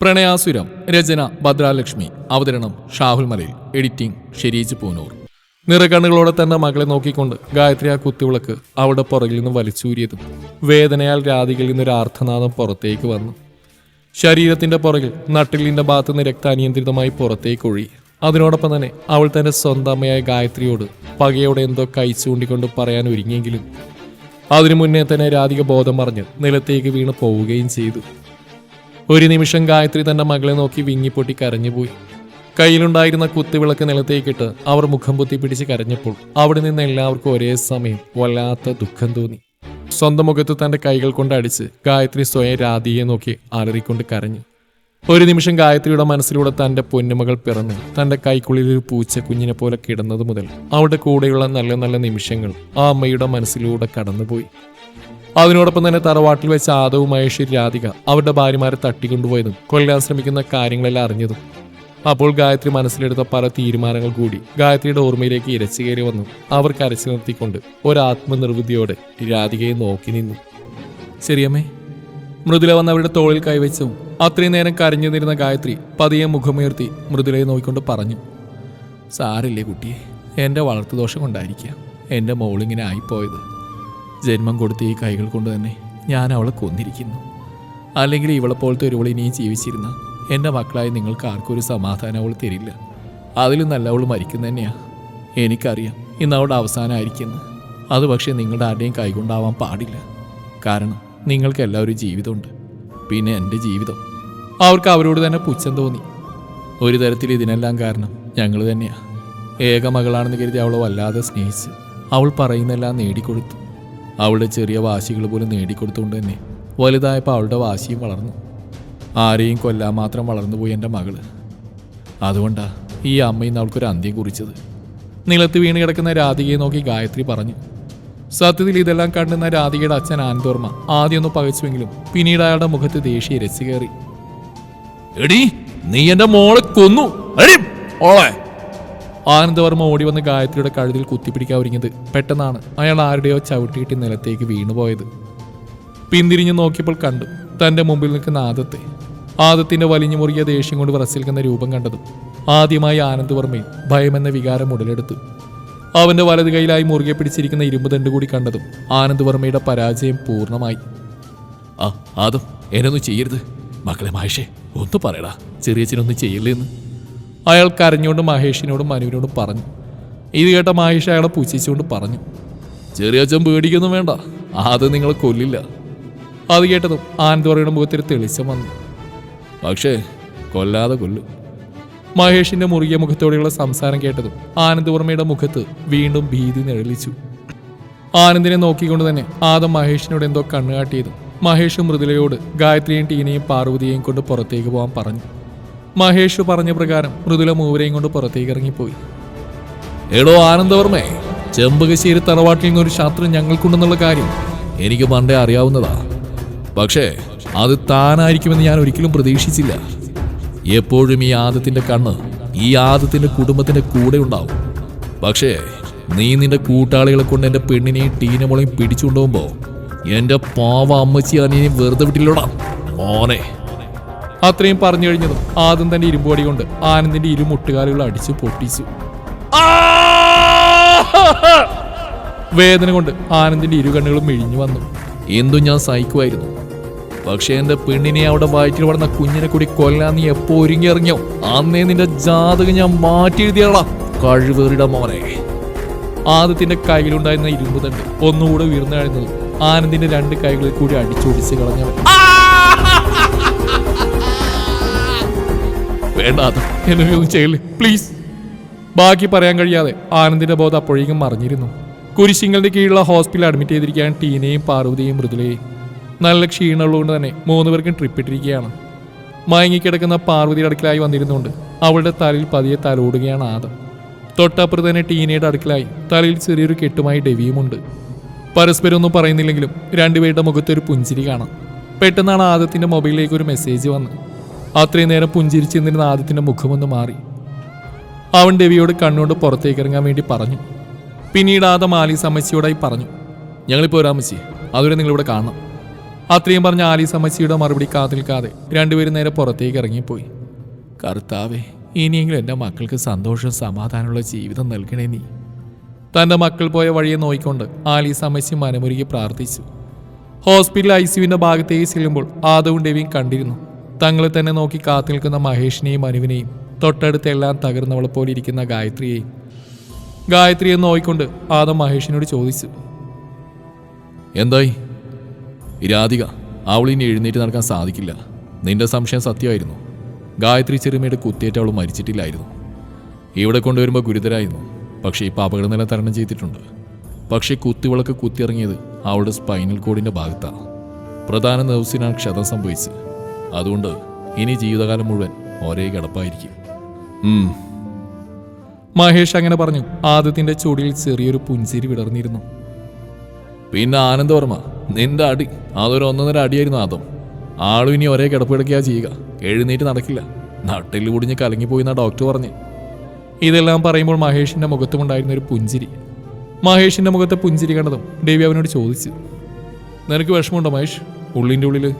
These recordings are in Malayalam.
പ്രണയാസുരം രചന ഭദ്രാലക്ഷ്മി അവതരണം ഷാഹുൽ മലയിൽ എഡിറ്റിംഗ് ഷെരീജ് പൂനൂർ. നിറകണ്ണുകളോടെ തന്റെ മകളെ നോക്കിക്കൊണ്ട് ഗായത്രി ആ കുത്തിവിളക്ക് അവളുടെ പുറകിൽ നിന്ന് വലിച്ചൂരിയതും വേദനയാൽ രാധികയിൽ നിന്നൊരു ആർത്ഥനാദം പുറത്തേക്ക് വന്നു. ശരീരത്തിന്റെ പുറകിൽ നട്ടിലിന്റെ ഭാഗത്ത് നിന്ന് രക്താനിയന്ത്രിതമായി പുറത്തേക്ക് ഒഴി അതിനോടൊപ്പം തന്നെ അവൾ തന്റെ സ്വന്തം അമ്മയായ ഗായത്രിയോട് പകയോടെ എന്തോ കൈ പറയാൻ ഒരുങ്ങിയെങ്കിലും അതിനു മുന്നേ തന്നെ രാധിക ബോധം പറഞ്ഞ് നിലത്തേക്ക് വീണ് പോവുകയും ചെയ്തു. ഒരു നിമിഷം ഗായത്രി തന്റെ മകളെ നോക്കി വിങ്ങിപ്പൊട്ടി കരഞ്ഞുപോയി. കയ്യിലുണ്ടായിരുന്ന കുത്തുവിളക്ക് നിലത്തേക്കിട്ട് അവർ മുഖം പൊത്തി പിടിച്ച് കരഞ്ഞപ്പോൾ അവിടെ നിന്ന് എല്ലാവർക്കും ഒരേ സമയം വല്ലാത്ത ദുഃഖം തോന്നി. സ്വന്തം മുഖത്ത് തന്റെ കൈകൾ കൊണ്ട് അടിച്ച് ഗായത്രി സ്വയം രാധിയെ നോക്കി അലറിക്കൊണ്ട് കരഞ്ഞു. ഒരു നിമിഷം ഗായത്രിയുടെ മനസ്സിലൂടെ തന്റെ പൊന്നുമകൾ പിറന്ന് തന്റെ കൈക്കുള്ളിൽ ഒരു പൂച്ച കുഞ്ഞിനെ പോലെ കിടന്നത് മുതൽ അവളുടെ കൂടെയുള്ള നല്ല നല്ല നിമിഷങ്ങൾ ആ അമ്മയുടെ മനസ്സിലൂടെ കടന്നുപോയി. അതിനോടൊപ്പം തന്നെ തറവാട്ടിൽ വെച്ച ആദവും മഹേഷ് രാധിക അവരുടെ ഭാര്യമാരെ തട്ടിക്കൊണ്ടുപോയതും കൊല്ലാൻ ശ്രമിക്കുന്ന കാര്യങ്ങളെല്ലാം അറിഞ്ഞതും. അപ്പോൾ ഗായത്രി മനസ്സിലെടുത്ത പല തീരുമാനങ്ങൾ കൂടി ഗായത്രിയുടെ ഓർമ്മയിലേക്ക് ഇരച്ചു കയറി വന്നു. അവർ കരച്ചു നിർത്തിക്കൊണ്ട് ഒരാത്മനിർവൃതിയോടെ രാധികയെ നോക്കി നിന്നു. ശരിയമ്മേ മൃദുല വന്ന് അവരുടെ തോളിൽ കൈവച്ചു. അത്രയും നേരം കരഞ്ഞു നിന്നിരുന്ന ഗായത്രി പതിയെ മുഖമുയർത്തി മൃദുലയെ നോക്കിക്കൊണ്ട് പറഞ്ഞു സാറില്ലേ കുട്ടിയെ എന്റെ വളർത്തുദോഷം കൊണ്ടായിരിക്കാം. എന്റെ മോളിങ്ങനെ ആയിപ്പോയത്. ജന്മം കൊടുത്ത ഈ കൈകൾ കൊണ്ട് തന്നെ ഞാൻ അവളെ കൊന്നിരിക്കുന്നു. അല്ലെങ്കിൽ ഇവളെ പോലത്തെ ഒരുവൾ ഇനിയും ജീവിച്ചിരുന്ന എന്റെ മക്കളായി നിങ്ങൾക്ക് ആർക്കൊരു സമാധാനം അവൾ തരില്ല. അതിലും നല്ല അവൾ മരിക്കുന്ന തന്നെയാണ് എനിക്കറിയാം ഇന്ന് അവളുടെ അവസാനമായിരിക്കുന്നു. അത് പക്ഷേ നിങ്ങളുടെ ആരുടെയും കൈകൊണ്ടാവാൻ പാടില്ല. കാരണം നിങ്ങൾക്ക് എല്ലാവരും ജീവിതമുണ്ട്. പിന്നെ എന്റെ ജീവിതം. അവർക്ക് അവരോട് തന്നെ പുച്ഛം തോന്നി. ഒരു തരത്തിൽ ഇതിനെല്ലാം കാരണം ഞങ്ങൾ തന്നെയാണ് ഏക മകളാണെന്ന് കരുതി അവളെ വല്ലാതെ സ്നേഹിച്ച് അവൾ പറയുന്നെല്ലാം നേടിക്കൊടുത്തു. അവളുടെ ചെറിയ വാശികൾ പോലും നേടിക്കൊടുത്തുകൊണ്ട് തന്നെ വലുതായപ്പോൾ അവളുടെ വാശിയും വളർന്നു. ആരെയും കൊല്ലാൻ മാത്രം വളർന്നു വളർന്നുപോയി എന്റെ മകൾ. അതുകൊണ്ടാ ഈ അമ്മയും അവൾക്കൊരു അന്ത്യം കുറിച്ചത്. നിലത്ത് വീണ് കിടക്കുന്ന രാധികയെ നോക്കി ഗായത്രി പറഞ്ഞു സത്യത്തിൽ ഇതെല്ലാം കണ്ടുന്ന രാധികയുടെ അച്ഛൻ ആനന്ദോർമ്മ ആദ്യമൊന്ന് പകച്ചുവെങ്കിലും പിന്നീട് അയാളുടെ മുഖത്ത് ദേഷ്യ രസികേറി. എടി നീ എന്റെ മോളെ കൊന്നു. എടി ഓളെ ആനന്ദവർമ്മ ഓടി വന്ന് ഗായത്രിയുടെ കഴുതിൽ കുത്തിപ്പിടിക്കാൻ ഒരുങ്ങിയത് പെട്ടെന്നാണ്. അയാൾ ആരുടെയോ ചവിട്ടിയിട്ട് നിലത്തേക്ക് വീണുപോയത്. പിന്തിരിഞ്ഞു നോക്കിയപ്പോൾ കണ്ടു തന്റെ മുമ്പിൽ നിൽക്കുന്ന ആദത്തെ. ആദത്തിന്റെ വലിഞ്ഞു മുറുകിയ ദേഷ്യം കൊണ്ട് വിറച്ചിൽക്കുന്ന രൂപം കണ്ടതും ആദ്യമായി ആനന്ദവർമ്മയിൽ ഭയമെന്ന വികാരം ഉടലെടുത്തു. അവന്റെ വലത് കൈയിലായി മുറുകെ പിടിച്ചിരിക്കുന്ന ഇരുമ്പ് ദണ്ട് കൂടി കണ്ടതും ആനന്ദവർമ്മയുടെ പരാജയം പൂർണമായി. ആ ആദം എന്നൊന്നും ചെയ്യരുത്. മക്കളെ മഹേഷേ ഒന്ന് പറയടാ ചെറിയ ചെറിയച്ഛനൊന്നും ചെയ്യില്ലെന്ന്. അയാൾ കരഞ്ഞുകൊണ്ട് മഹേഷിനോടും മനുവിനോടും പറഞ്ഞു. ഇത് കേട്ട മഹേഷ് അയാളെ പുച്ഛിച്ചുകൊണ്ട് പറഞ്ഞു ചെറിയച്ഛൻ പേടിക്കൊന്നും വേണ്ട അത് നിങ്ങളെ കൊല്ലില്ല. അത് കേട്ടതും ആനന്ദോറയുടെ മുഖത്തിൽ തെളിച്ചം വന്നു. പക്ഷേ കൊല്ലാതെ കൊല്ലും. മഹേഷിന്റെ മുറുകിയ മുഖത്തോടെയുള്ള സംസാരം കേട്ടതും ആനന്ദവർമ്മയുടെ മുഖത്ത് വീണ്ടും ഭീതി നിഴലിച്ചു. ആനന്ദിനെ നോക്കിക്കൊണ്ട് തന്നെ ആദം മഹേഷിനോട് എന്തോ കണ്ണുകാട്ടിയതും മഹേഷ് മൃദുലയോട് ഗായത്രിയും ടീനയും പാർവതിയെയും കൊണ്ട് പുറത്തേക്ക് പോകാൻ പറഞ്ഞു. മഹേഷ് പറഞ്ഞ പ്രകാരം മൃദുല മൂവരെയും കൊണ്ട് പുറത്തേക്ക് ഇറങ്ങിപ്പോയി. എടോ ആനന്ദവർമ്മേ ചെമ്പകശ്ശേരി തറവാട്ടിൽ നിന്നൊരു ശാസ്ത്രം ഞങ്ങൾക്കുണ്ടെന്നുള്ള കാര്യം എനിക്ക് പണ്ടേ അറിയാവുന്നതാ. പക്ഷേ അത് താനായിരിക്കുമെന്ന് ഞാൻ ഒരിക്കലും പ്രതീക്ഷിച്ചില്ല. എപ്പോഴും ഈ ആദത്തിന്റെ കണ്ണ് ഈ ആദത്തിന്റെ കുടുംബത്തിന്റെ കൂടെ ഉണ്ടാവും. പക്ഷേ നീ നിന്റെ കൂട്ടാളികളെ കൊണ്ട് എന്റെ പെണ്ണിനെയും ടീനമോളെയും പിടിച്ചുകൊണ്ടുപോകുമ്പോ എന്റെ പാവ അമ്മച്ചി അനിയനെയും വെറുതെ വിട്ടില്ലോടാ. മോനെ. അത്രയും പറഞ്ഞു കഴിഞ്ഞതും ആദ്യം തന്റെ ഇരുമ്പോടി കൊണ്ട് ആനന്ദിന്റെ ഇരുമുട്ടുകാലുകൾ അടിച്ചു പൊട്ടിച്ചു. വേദന കൊണ്ട് ആനന്ദിന്റെ ഇരു കണ്ണുകളും വന്നു. എന്തും ഞാൻ സഹിക്കുമായിരുന്നു. പക്ഷെ എന്റെ പെണ്ണിനെ അവിടെ വയറ്റിൽ വളർന്ന കുഞ്ഞിനെ കൂടി കൊല്ലാൻ നീ എപ്പോ ഒരുങ്ങി ഇറങ്ങിയോ അന്നേ നിന്റെ ജാതകം ഞാൻ മാറ്റി എഴുതിയാളാ കഴിവേറിട മോനെ. ആദ്യത്തിന്റെ കയ്യിലുണ്ടായിരുന്ന ഇരുമ്പ് തണ്ട് ഒന്നുകൂടെ വീർന്നു കഴിഞ്ഞതും ആനന്ദിന്റെ രണ്ട് കൈകളിൽ കൂടി അടിച്ചൊടിച്ച് കളഞ്ഞവൻ. വേണ്ട എന്നൊന്നും എന്നെ ചെയ്യല്ലേ? പ്ലീസ് ബാക്കി പറയാൻ കഴിയാതെ ആനന്ദിന്റെ ബോധം അപ്പോഴേക്കും മറിഞ്ഞിരുന്നു. കുരിശിങ്ങളുടെ കീഴിലുള്ള ഹോസ്പിറ്റലിൽ അഡ്മിറ്റ് ചെയ്തിരിക്കാൻ ടീനയും പാർവതിയും മൃദുലയും നല്ല ക്ഷീണമുള്ളതുകൊണ്ട് തന്നെ മൂന്ന് പേർക്കും ട്രിപ്പ് ഇട്ടിരിക്കുകയാണ്. മയങ്ങിക്കിടക്കുന്ന പാർവതിയുടെ അടുക്കലായി വന്നിരുന്നുകൊണ്ട് അവളുടെ തലയിൽ പതിയെ തലോടുകയാണ് ആദം. തൊട്ടപ്പുറത്ത് തന്നെ ടീനയുടെ അടുക്കലായി തലയിൽ ചെറിയൊരു കെട്ടുമായി ഡെവിയുമുണ്ട്. പരസ്പരം ഒന്നും പറയുന്നില്ലെങ്കിലും രണ്ടുപേരുടെ മുഖത്തൊരു പുഞ്ചിരി കാണാം. പെട്ടെന്നാണ് ആദത്തിന്റെ മൊബൈലിലേക്ക് ഒരു മെസ്സേജ് വന്ന് അത്രയും നേരം പുഞ്ചിരിച്ചു നിന്നിരുന്ന ആദത്തിന്റെ മുഖമൊന്ന് മാറി. അവൻ ദേവിയോട് കണ്ണുകൊണ്ട് പുറത്തേക്ക് ഇറങ്ങാൻ വേണ്ടി പറഞ്ഞു. പിന്നീട് ആദം ആലീസ് അമ്മച്ചിയോടായി പറഞ്ഞു ഞങ്ങളിപ്പോൾ ഒരാമച്ചി അതുവരെ നിങ്ങളിവിടെ കാണണം. അത്രയും പറഞ്ഞ ആലീസ് അമ്മച്ചിയുടെ മറുപടി കാത്തിൽക്കാതെ രണ്ടുപേരും നേരെ പുറത്തേക്ക് ഇറങ്ങിപ്പോയി. കർത്താവേ ഇനിയെങ്കിലും എന്റെ മക്കൾക്ക് സന്തോഷം സമാധാനമുള്ള ജീവിതം നൽകണേ നീ. തന്റെ മക്കൾ പോയ വഴിയെ നോയിക്കൊണ്ട് ആലീസ് അമ്മച്ചി മനമുരുകി പ്രാർത്ഥിച്ചു. ഹോസ്പിറ്റൽ ഐ സിയുവിന്റെ ഭാഗത്തേക്ക് ചെല്ലുമ്പോൾ ആദവും ഡെവിയും കണ്ടിരുന്നു. തങ്ങളെ തന്നെ നോക്കി കാത്തു നിൽക്കുന്ന മഹേഷിനെയും അനുവിനെയും തൊട്ടടുത്ത് എല്ലാം തകർന്നവളെ പോലെ ഇരിക്കുന്ന ഗായത്രിയെയും. ഗായത്രിയെ നോയിക്കൊണ്ട് ആദം മഹേഷിനോട് ചോദിച്ചു. എന്തായി? രാധിക അവളിനി എഴുന്നേറ്റ് നടക്കാൻ സാധിക്കില്ല. നിന്റെ സംശയം സത്യമായിരുന്നു. ഗായത്രി ചെറുമയുടെ കുത്തിയേറ്റ് അവൾ മരിച്ചിട്ടില്ലായിരുന്നു. ഇവിടെ കൊണ്ടുവരുമ്പോൾ ഗുരുതരായിരുന്നു. പക്ഷേ ഇപ്പോൾ അപകടനില തരണം ചെയ്തിട്ടുണ്ട്. പക്ഷേ കുത്തിവിളക്ക് കുത്തിയിറങ്ങിയത് അവളുടെ സ്പൈനൽ കോഡിന്റെ ഭാഗത്താണ് പ്രധാന നെർവ്സിനാണ് ക്ഷതം സംഭവിച്ചത്. അതുകൊണ്ട് ഇനി ജീവിതകാലം മുഴുവൻ ഒരേ കിടപ്പായിരിക്കും. മഹേഷ് അങ്ങനെ പറഞ്ഞു. ആദ്യത്തിന്റെ ചുടിയിൽ ചെറിയൊരു പുഞ്ചിരി വിടർന്നിരുന്നു. പിന്നെ ആനന്ദവർമ്മ നിന്റെ അടി. അതൊരു ഒന്നൊന്നര അടിയായിരുന്നു ആദം. ആളും ഇനി ഒരേ കിടപ്പിടയ്ക്കാ ചെയ്യുക. എഴുന്നേറ്റ് നടക്കില്ല. നട്ടിൽ കുടിഞ്ഞ് കലങ്ങിപ്പോയി എന്നാ ഡോക്ടർ പറഞ്ഞു. ഇതെല്ലാം പറയുമ്പോൾ മഹേഷിന്റെ മുഖത്തുമുണ്ടായിരുന്ന ഒരു പുഞ്ചിരി. മഹേഷിന്റെ മുഖത്തെ പുഞ്ചിരി കണ്ടതും ദേവി അവനോട് ചോദിച്ചു. നിനക്ക് വിഷമമുണ്ടോ മഹേഷ്? ഉള്ളിന്റെ ഉള്ളിൽ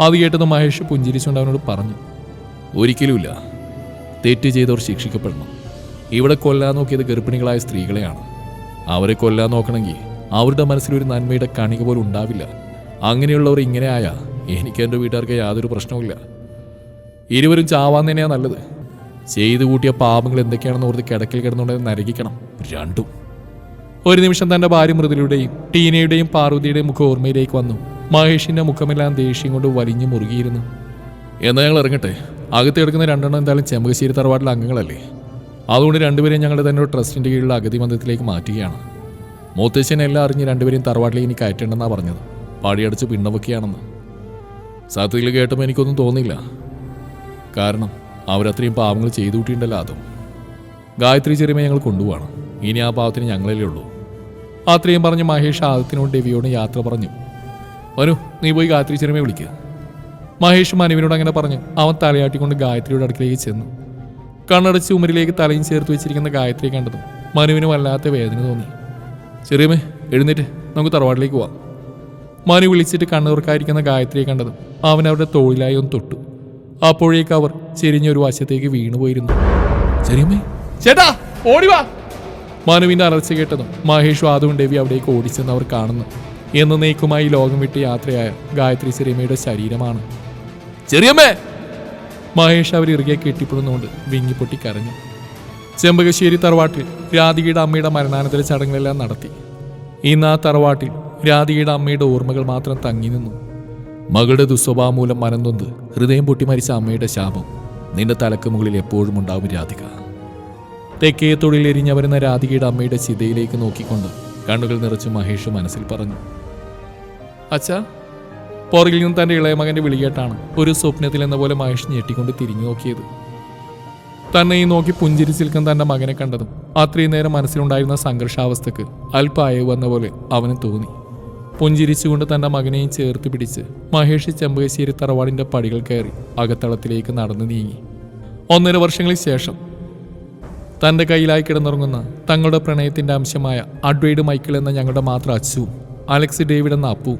അത് കേട്ടത് മഹേഷ് പുഞ്ചിരിച്ചുകൊണ്ട് അവനോട് പറഞ്ഞു ഒരിക്കലുമില്ല. തെറ്റ് ചെയ്തവർ ശിക്ഷിക്കപ്പെടണം. ഇവിടെ കൊല്ലാൻ നോക്കിയത് ഗർഭിണികളായ സ്ത്രീകളെയാണ്. അവരെ കൊല്ലാൻ നോക്കണമെങ്കിൽ അവരുടെ മനസ്സിലൊരു നന്മയുടെ കണിക പോലും ഉണ്ടാവില്ല. അങ്ങനെയുള്ളവർ ഇങ്ങനെ ആയാ എനിക്ക് എന്റെ വീട്ടുകാർക്ക് യാതൊരു പ്രശ്നവുമില്ല. ഇരുവരും ചാവാൻ തന്നെയാ നല്ലത്. ചെയ്തു കൂട്ടിയ പാപങ്ങൾ എന്തൊക്കെയാണെന്ന് ഓർത്ത് കിടക്കിൽ കിടന്നുകൊണ്ട് നരകിക്കണം. രണ്ടും. ഒരു നിമിഷം തന്റെ ഭാര്യ മൃദുലയുടെയും ടീനയുടെയും പാർവതിയുടെയും മുഖം ഓർമ്മയിലേക്ക് വന്നു. മഹേഷിന്റെ മുഖമെല്ലാം ദേഷ്യം കൊണ്ട് വലിഞ്ഞു മുറുകിയിരുന്നു. എന്നാൽ ഞങ്ങൾ ഇറങ്ങട്ടെ? അകത്ത് കിടക്കുന്ന രണ്ടെണ്ണം എന്തായാലും ചെമ്പകശ്ശേരി തറവാട്ടിലെ അംഗങ്ങളല്ലേ? അതുകൊണ്ട് രണ്ടുപേരെയും ഞങ്ങളുടെ തന്നെ ഒരു ട്രസ്റ്റിന്റെ കീഴിലുള്ള അഗതി മന്ദിരത്തിലേക്ക് മാറ്റുകയാണ്. മൂത്തശ്ശനെ എല്ലാം അറിഞ്ഞ് രണ്ടുപേരെയും തറവാട്ടിലേക്ക് ഇനി കയറ്റേണ്ടെന്നാണ് പറഞ്ഞത്. പാടിയടച്ച് പിണ്ണവൊക്കെയാണെന്ന് സത്യത്തിൽ കേട്ടപ്പോൾ എനിക്കൊന്നും തോന്നിയില്ല. കാരണം അവരത്രയും പാവങ്ങൾ ചെയ്തു കൂട്ടിയിട്ടുണ്ടല്ലോ അതും. ഗായത്രി ചെറിയ ഞങ്ങൾ കൊണ്ടുപോകണം. ഇനി ആ പാവത്തിന് ഞങ്ങളല്ലേ ഉള്ളൂ. അത്രയും പറഞ്ഞ് മഹേഷ് ആദത്തിനോട് ഡെവിയോട് യാത്ര പറഞ്ഞു. വരൂ നീ പോയി ഗായത്രി ചെറുമയെ വിളിക്കുക മഹേഷ് മനുവിനോട് അങ്ങനെ പറഞ്ഞു. അവൻ തലയാട്ടിക്കൊണ്ട് ഗായത്രിയുടെ അടുക്കിലേക്ക് ചെന്നു. കണ്ണടച്ച് ഉമരിലേക്ക് തലയും ചേർത്ത് വെച്ചിരിക്കുന്ന ഗായത്രിയെ കണ്ടതും മനുവിന് വല്ലാത്ത വേദന തോന്നി. ചെറിയമേ എഴുന്നേറ്റ്. നമുക്ക് തറവാട്ടിലേക്ക് പോവാം. മനു വിളിച്ചിട്ട് കണ്ണുറക്കായിരിക്കുന്ന ഗായത്രിയെ കണ്ടതും അവൻ അവരുടെ തോളിലായി ഒന്ന് തൊട്ടു. അപ്പോഴേക്ക് അവർ ചെരിഞ്ഞൊരു വശത്തേക്ക് വീണുപോയിരുന്നു. ചെറിയമ്മേ ചേട്ടാ ഓടിവാ മനുവിന്റെ അലർച്ച കേട്ടതും മഹേഷ് വാദവും ദേവി അവിടേക്ക് ഓടിച്ചെന്ന് അവർ കാണുന്നു. എന്നേക്കുമായി ലോകം വിട്ട് യാത്രയായ ഗായത്രി ചെറിയമ്മയുടെ ശരീരമാണ്. ചെറിയമ്മേ! മഹേഷ് അവർ ഇറുകെ കെട്ടിപ്പിടുന്നുകൊണ്ട് വിങ്ങിപ്പൊട്ടി കരഞ്ഞു ചെമ്പകശ്ശേരി തറവാട്ടിൽ രാധികയുടെ അമ്മയുടെ മരണാനന്തര ചടങ്ങുകളെല്ലാം നടത്തി. ഇന്ന് ആ തറവാട്ടിൽ രാധികയുടെ അമ്മയുടെ ഓർമ്മകൾ മാത്രം തങ്ങി നിന്നു. മകളുടെ ദുസ്വഭാവം മൂലം മനംനൊന്ത് ഹൃദയം പൊട്ടി മരിച്ച അമ്മയുടെ ശാപം നിന്റെ തലക്ക് മുകളിൽ എപ്പോഴും ഉണ്ടാവും രാധിക. തെക്കേ തൊഴിലെരിഞ്ഞവരുന്ന രാധികയുടെ അമ്മയുടെ ചിതയിലേക്ക് നോക്കിക്കൊണ്ട് കണ്ണുകൾ നിറച്ച് മഹേഷ് മനസ്സിൽ പറഞ്ഞു. അച്ഛാ പുറകിൽ നിന്ന് തന്റെ ഇളയ മകന്റെ വിളികേട്ടാണ് ഒരു സ്വപ്നത്തിൽ എന്ന പോലെ മഹേഷ് ഞെട്ടിക്കൊണ്ട് തിരിഞ്ഞു നോക്കിയത്. തന്നെ ഈ നോക്കി പുഞ്ചിരിച്ച് തന്റെ മകനെ കണ്ടതും അത്രയും നേരം മനസ്സിലുണ്ടായിരുന്ന സംഘർഷാവസ്ഥക്ക് അല്പായ വന്ന പോലെ അവന് തോന്നി. പുഞ്ചിരിച്ചുകൊണ്ട് തന്റെ മകനെയും ചേർത്ത് പിടിച്ച് മഹേഷ് ചെമ്പകശ്ശേരി തറവാടിന്റെ പടികൾ കയറി അകത്തളത്തിലേക്ക് നടന്നു നീങ്ങി. ഒന്നര വർഷങ്ങൾക്ക് ശേഷം തന്റെ കയ്യിലായി കിടന്നുറങ്ങുന്ന തങ്ങളുടെ പ്രണയത്തിന്റെ അംശമായ അഡ്വൈഡ് മൈക്കിൾ എന്ന ഞങ്ങളുടെ മാത്രം അച്ചു അലക്സ് ഡേവിഡ് എന്ന അപ്പു.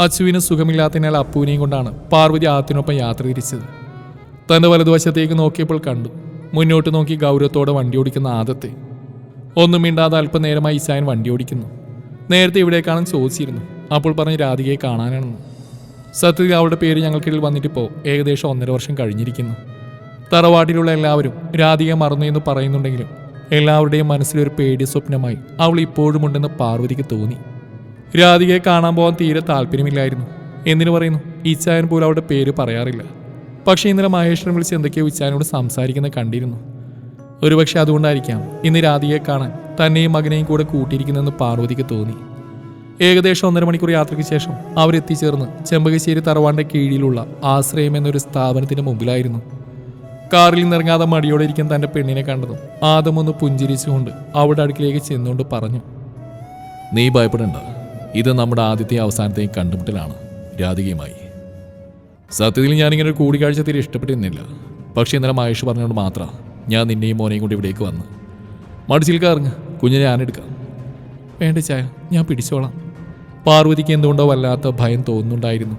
അച്ചുവിന് സുഖമില്ലാത്തതിനാൽ അപ്പുവിനെയും കൊണ്ടാണ് പാർവതി ആത്തിനൊപ്പം യാത്ര തിരിച്ചത്. തന്റെ വലതുവശത്തേക്ക് നോക്കിയപ്പോൾ കണ്ടു മുന്നോട്ട് നോക്കി ഗൗരവത്തോടെ വണ്ടി ഓടിക്കുന്ന ആദത്തെ. ഒന്നും മിണ്ടാതെ അല്പനേരമായി ഇസായൻ വണ്ടി ഓടിക്കുന്നു. നേരത്തെ ഇവിടേക്കാണെന്ന് ചോദിച്ചിരുന്നു അപ്പോൾ പറഞ്ഞ് രാധികയെ കാണാനാണെന്ന്. സത്യത്തിൽ അവളുടെ പേര് ഞങ്ങൾക്കിടയിൽ വന്നിട്ടിപ്പോൾ ഏകദേശം ഒന്നര വർഷം കഴിഞ്ഞിരിക്കുന്നു. തറവാട്ടിലുള്ള എല്ലാവരും രാധിക മറന്നു എന്ന് പറയുന്നുണ്ടെങ്കിലും എല്ലാവരുടെയും മനസ്സിലൊരു പേടി സ്വപ്നമായി അവൾ ഇപ്പോഴുമുണ്ടെന്ന് പാർവതിക്ക് തോന്നി. രാധികയെ കാണാൻ പോകാൻ തീരെ താല്പര്യമില്ലായിരുന്നു. എന്തിനു പറയുന്നു? ഇച്ചായൻ പോലും അവളുടെ പേര് പറയാറില്ല. പക്ഷേ ഇന്നലെ മഹേശ്വരം വിളിച്ച് എന്തൊക്കെയോ ഇച്ചായനോട് സംസാരിക്കുന്നത് കണ്ടിരുന്നു. ഒരുപക്ഷെ അതുകൊണ്ടായിരിക്കാം ഇന്ന് രാധികയെ കാണാൻ തന്നെയും മകനെയും കൂടെ കൂട്ടിയിരിക്കുന്നതെന്ന് പാർവതിക്ക് തോന്നി. ഏകദേശം ഒന്നര മണിക്കൂർ യാത്രയ്ക്ക് ശേഷം അവരെത്തിച്ചേർന്ന് ചെമ്പകശ്ശേരി തറവാന്റെ കീഴിലുള്ള ആശ്രയം എന്നൊരു സ്ഥാപനത്തിന് മുമ്പിലായിരുന്നു. കാറിൽ നിന്നിറങ്ങാതെ മടിയോടെ ഇരിക്കാൻ തന്റെ പെണ്ണിനെ കണ്ടതും ആദ്യം ഒന്ന് പുഞ്ചിരിച്ചുകൊണ്ട് അവിടെ അടുക്കിലേക്ക് ചെന്നുകൊണ്ട് പറഞ്ഞു നീ ഭയപ്പെടേണ്ട. ഇത് നമ്മുടെ ആദ്യത്തെ അവസാനത്തെയും കണ്ടുമുട്ടലാണ്. രാധികയുമായി. സത്യത്തിൽ ഞാനിങ്ങനെ കൂടിക്കാഴ്ച തീരെ ഇഷ്ടപ്പെട്ടിരുന്നില്ല. പക്ഷേ ഇന്നലെ മഹേഷ് പറഞ്ഞുകൊണ്ട് മാത്രം ഞാൻ നിന്നെയും മോനെയും കൊണ്ട് ഇവിടേക്ക് വന്ന് മടിച്ചിൽ കറങ്ങ് കുഞ്ഞിനെ ഞാനെടുക്കാം വേണ്ട ചായ ഞാൻ പിടിച്ചോളാം. പാർവതിക്ക് എന്തുകൊണ്ടോ വല്ലാത്ത ഭയം തോന്നുന്നുണ്ടായിരുന്നു.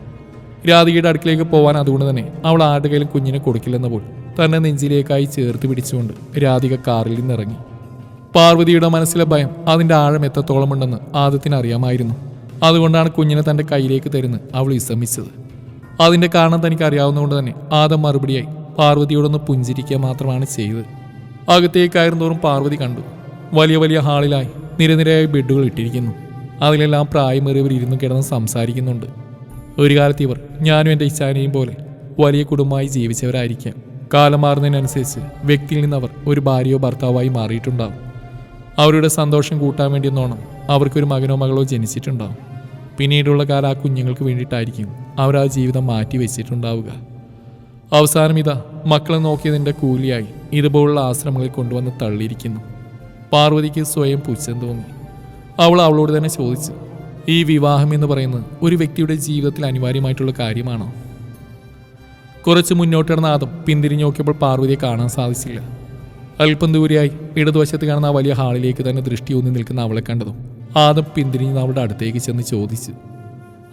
രാധികയുടെ അടുക്കിലേക്ക് പോകാൻ അതുകൊണ്ട് തന്നെ അവൾ ആരുടെ കയ്യിലും കുഞ്ഞിനെ കൊടുക്കില്ലെന്ന പോൽ തന്നെ നെഞ്ചിലേക്കായി ചേർത്ത് പിടിച്ചുകൊണ്ട് രാധിക കാറിൽ നിന്നിറങ്ങി. പാർവതിയുടെ മനസ്സിലെ ഭയം അതിന്റെ ആഴം എത്രത്തോളം ഉണ്ടെന്ന് ആദത്തിന് അറിയാമായിരുന്നു. അതുകൊണ്ടാണ് കുഞ്ഞിനെ തന്റെ കയ്യിലേക്ക് തരുന്ന് അവൾ വിസമ്മിച്ചത് അതിന്റെ കാരണം തനിക്ക് അറിയാവുന്നതുകൊണ്ട് തന്നെ ആദം മറുപടിയായി പാർവതിയോടൊന്ന് പുഞ്ചിരിക്കുക മാത്രമാണ് ചെയ്തത്. അകത്തേക്കായിരുന്നോറും പാർവതി കണ്ടു. വലിയ വലിയ ഹാളിലായി നിരനിരയായി ബെഡുകൾ ഇട്ടിരിക്കുന്നു. അതിലെല്ലാം പ്രായമേറിയവർ ഇരുന്ന് കിടന്ന് സംസാരിക്കുന്നുണ്ട്. ഒരു കാലത്ത് ഇവർ ഞാനും എന്റെ ഇച്ഛാനെയും പോലെ വലിയ കുടുംബമായി ജീവിച്ചവരായിരിക്കാം. കാലം മാറുന്നതിനനുസരിച്ച് വ്യക്തിയിൽ നിന്ന് അവർ ഒരു ഭാര്യയോ ഭർത്താവായി മാറിയിട്ടുണ്ടാവും. അവരുടെ സന്തോഷം കൂട്ടാൻ വേണ്ടിയെന്നോണം അവർക്കൊരു മകനോ മകളോ ജനിച്ചിട്ടുണ്ടാവും. പിന്നീടുള്ള കാലം ആ കുഞ്ഞുങ്ങൾക്ക് വേണ്ടിയിട്ടായിരിക്കും അവർ ആ ജീവിതം മാറ്റി വെച്ചിട്ടുണ്ടാവുക. അവസാനം ഇതാ മക്കളെ നോക്കിയതിന്റെ കൂലിയായി ഇതുപോലുള്ള ആശ്രമങ്ങളിൽ കൊണ്ടുവന്ന് തള്ളിയിരിക്കുന്നു. പാർവതിക്ക് സ്വയം പുച്ഛം തോന്നി. അവൾ അവളോട് തന്നെ ചോദിച്ചു ഈ വിവാഹം എന്ന് പറയുന്നത് ഒരു വ്യക്തിയുടെ ജീവിതത്തിൽ അനിവാര്യമായിട്ടുള്ള കാര്യമാണോ? കുറച്ച് മുന്നോട്ട് കിടന്ന ആദം പിന്തിരിഞ്ഞു നോക്കിയപ്പോൾ പാർവതിയെ കാണാൻ സാധിച്ചില്ല. അല്പം ദൂരെയായി ഇടതുവശത്ത് കാണുന്ന ആ വലിയ ഹാളിലേക്ക് തന്നെ ദൃഷ്ടി ഊന്നി നിൽക്കുന്ന അവളെ കണ്ടതും ആദം പിന്തിരിഞ്ഞ് അവളുടെ അടുത്തേക്ക് ചെന്ന് ചോദിച്ചു.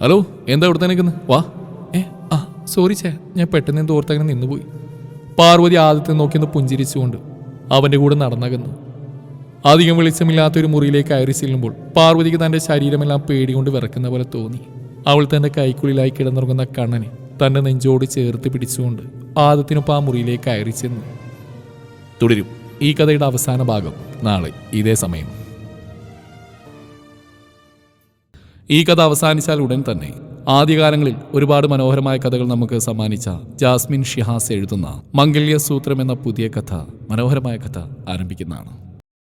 ഹലോ എന്താ ഇവിടെ തന്നെ നിൽക്കുന്നത് വാ. ഏ ആ സോറി ചേ ഞാൻ പെട്ടെന്ന് എന്ത് ഓർത്തങ്ങനെ നിന്നുപോയി. പാർവതി ആദ്യത്തെ നോക്കിയൊന്ന് പുഞ്ചിരിച്ചുകൊണ്ട് അവന്റെ കൂടെ നടന്നകന്നു. അധികം വെളിച്ചമില്ലാത്ത ഒരു മുറിയിലേക്ക് കയറി ചെല്ലുമ്പോൾ പാർവതിക്ക് തന്റെ ശരീരമെല്ലാം പേടികൊണ്ട് വിറക്കുന്ന പോലെ തോന്നി. അവൾ തന്റെ കൈക്കുള്ളിലായി കിടന്നുറങ്ങുന്ന കണ്ണനെ തന്റെ നെഞ്ചോട് ചേർത്ത് പിടിച്ചുകൊണ്ട് ആദത്തിനൊപ്പം ആ മുറിയിലേക്ക് കയറി ചെന്നു. തുടരും. ഈ കഥയുടെ അവസാന ഭാഗം നാളെ ഇതേ സമയം. ഈ കഥ അവസാനിച്ചാൽ ഉടൻ തന്നെ ആദ്യകാലങ്ങളിൽ ഒരുപാട് മനോഹരമായ കഥകൾ നമുക്ക് സമ്മാനിച്ച ജാസ്മിൻ ഷിഹാസ് എഴുതുന്ന മംഗല്യ സൂത്രം എന്ന പുതിയ കഥ മനോഹരമായ കഥ ആരംഭിക്കുന്നതാണ്.